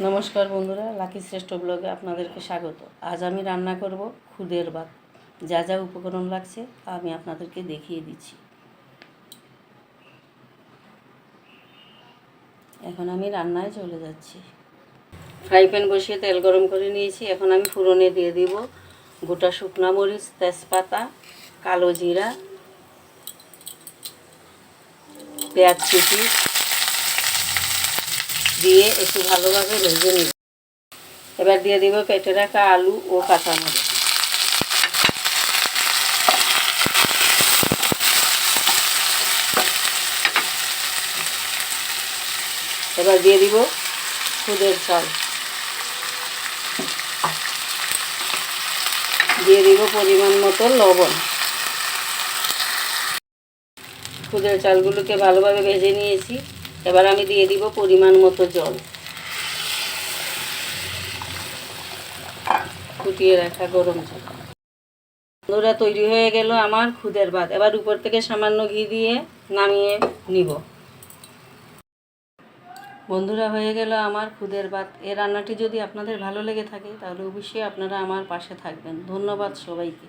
নমস্কার বন্ধুরা, লাকি শ্রেষ্ঠ ব্লগে আপনাদেরকে স্বাগত। আজ আমি রান্না করব খুদের ভাত। যা যা উপকরণ লাগছে, তা আমি আপনাদেরকে দেখিয়ে দিচ্ছি। এখন আমি রান্নায় চলে যাচ্ছি। ফ্রাই প্যান বসিয়ে তেল গরম করে নিয়েছি। এখন আমি ফুরনে দিয়ে দিব গোটা শুকনা মরিচ, তেজপাতা, কালো জিরা, পেঁয়াজ কুচি দিয়ে একটু ভালোভাবে ভেজে নিব। এবার দিয়ে দিব কেটে রাখা আলু ও কাঁচামরিচ। এবার দিয়ে দিব খুদের চাল। দিয়ে দিব পরিমাণ মতো লবণ। খুদের চালগুলোকে ভালোভাবে ভেজে নিয়েছি। এবার আমি দিয়ে দিব পরিমাণ মতো জল। ফুটিয়ে রাখা গরম জল। বন্ধুরা তৈরি হয়ে গেল আমার খুদের ভাত। এবার উপর থেকে সামান্য ঘি দিয়ে নামিয়ে নিব। বন্ধুরা, হয়ে গেল আমার খুদের ভাত। এই রান্নাটি যদি আপনাদের ভালো লেগে থাকে, তাহলে অবশ্যই আপনারা আমার পাশে থাকবেন। ধন্যবাদ সবাইকে।